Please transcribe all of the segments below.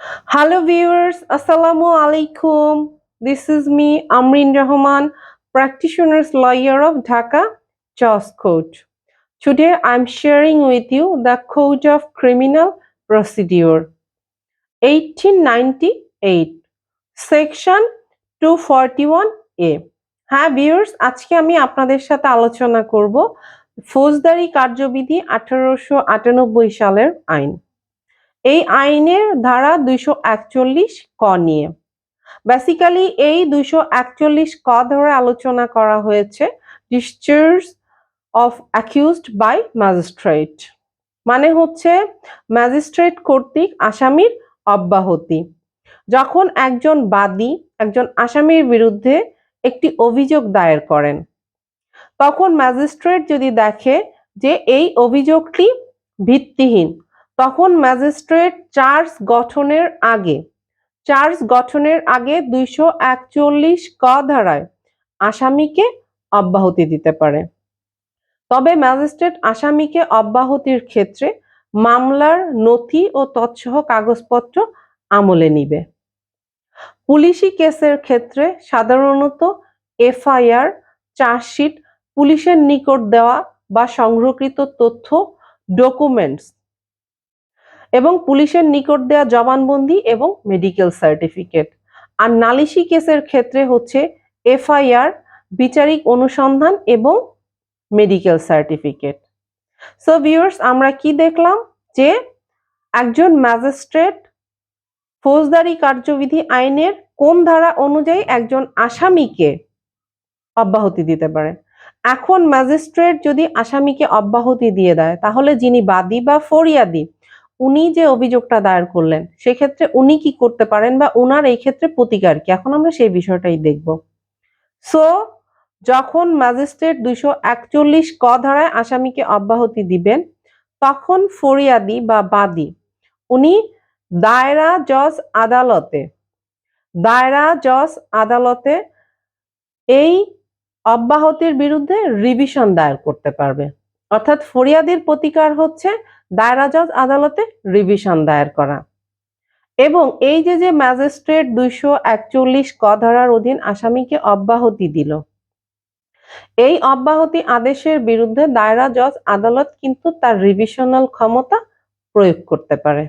Hello viewers, Assalamu alaikum. This is me, Amrin Rahman, practitioner's lawyer of Dhaka, Jos Court. Today I'm sharing with you the Code of Criminal Procedure 1898 Section 241A হ্যাঁ viewers আজকে আমি আপনাদের সাথে আলোচনা করব ফৌজদারি কার্যবিধি আঠারোশো আটানব্বই সালের আইন এই আইনের ধারা দুইশো একচল্লিশ ক নিয়ে। বেসিক্যালি এই দুইশো একচল্লিশ ক ধরে আলোচনা করা হয়েছে discharge of accused by magistrate মানে হচ্ছে ম্যাজিস্ট্রেট কর্তৃক আসামির অব্যাহতি। যখন একজন বাদী, একজন আসামির বিরুদ্ধে একটি অভিযোগ দায়ের করেন, তখন ম্যাজিস্ট্রেট যদি দেখে যে এই অভিযোগটি ভিত্তিহীন তখন ম্যাজিস্ট্রেট চার্জ গঠনের আগে চার্জ গঠনের আগে দুইশো একচল্লিশ ক ধারায় আসামিকে অব্যাহতি দিতে পারে। তবে ম্যাজিস্ট্রেট আসামিকে অব্যাহতির ক্ষেত্রে মামলার নথি ও তৎসহ কাগজপত্র আমলে নিবে। পুলিশি কেসের ক্ষেত্রে সাধারণত এফআইআর, চার্জশিট, পুলিশের নিকট দেওয়া বা সংগ্রহকৃত তথ্য, ডকুমেন্টস এবং পুলিশের নিকট দেয়া জবানবন্দি এবং মেডিকেল সার্টিফিকেট আর নালিশি কেসের ক্ষেত্রে হচ্ছে এফআইআর, বিচারিক অনুসন্ধান এবং মেডিকেল সার্টিফিকেট সো ভিউয়ার্স আমরা কি দেখলাম? যে একজন ম্যাজিস্ট্রেট ফৌজদারি কার্যবিধি আইনের কোন ধারা অনুযায়ী একজন আসামিকে অব্যাহতি দিতে পারে? এখন ম্যাজিস্ট্রেট যদি আসামিকে অব্যাহতি দিয়ে দেয়, তাহলে যিনি বাদী বা ফরিয়াদি উনি যে অভিযোগটা দায়ের করলেন, সেক্ষেত্রে উনি কি করতে পারেন বা উনার এই ক্ষেত্রে প্রতিকার কি? এখন আমরা সেই বিষয়টাই দেখব। সো যখন ম্যাজিস্ট্রেট দুইশো একচল্লিশ ক ধারায় আসামিকে অব্যাহতি দিবেন, তখন ফরিয়াদি বা বাদী, উনি দায়রা জজ আদালতে, দায়রা জজ আদালতে এই অব্যাহতির বিরুদ্ধে রিভিশন দায়ের করতে পারবে। অর্থাৎ ফরিয়াদির প্রতিকার হচ্ছে দায়রা জজ আদালতে রিভিশন দায়ের করা। এবং এই যে যে ম্যাজিস্ট্রেট দুইশো একচল্লিশ ক ধারার অধীন আসামিকে অব্যাহতি দিল। এই অব্যাহতি আদেশের বিরুদ্ধে দায়রা জজ আদালত কিন্তু তার রিভিশনাল ক্ষমতা প্রয়োগ করতে পারে।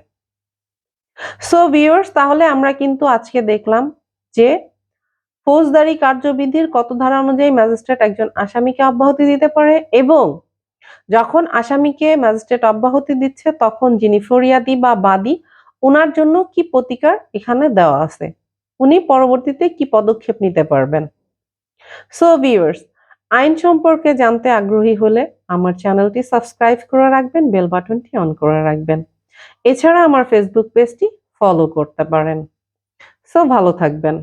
সো ভিউয়ার্স তাহলে আমরা কিন্তু আজকে দেখলাম যে, ফৌজদারি কার্যবিধির কত ধারা অনুযায়ী ম্যাজিস্ট্রেট একজন আসামিকে অব্যাহতি দিতে পারে এবং যখন আসামিকে ম্যাজিস্ট্রেট অব্যাহতি দিচ্ছে, তখন যিনি ফরিয়াদি বা বাদী ওনার জন্য কি প্রতিকার এখানে দেওয়া আছে? উনি পরবর্তীতে কি পদক্ষেপ নিতে পারবেন? সো ভিউয়ার্স আইন সম্পর্কে জানতে আগ্রহী হলে আমার চ্যানেলটি সাবস্ক্রাইব করে রাখবেন, বেল বাটনটি অন করে রাখবেন। এছাড়া আমার ফেসবুক পেজটি ফলো করতে পারেন। সো ভালো থাকবেন।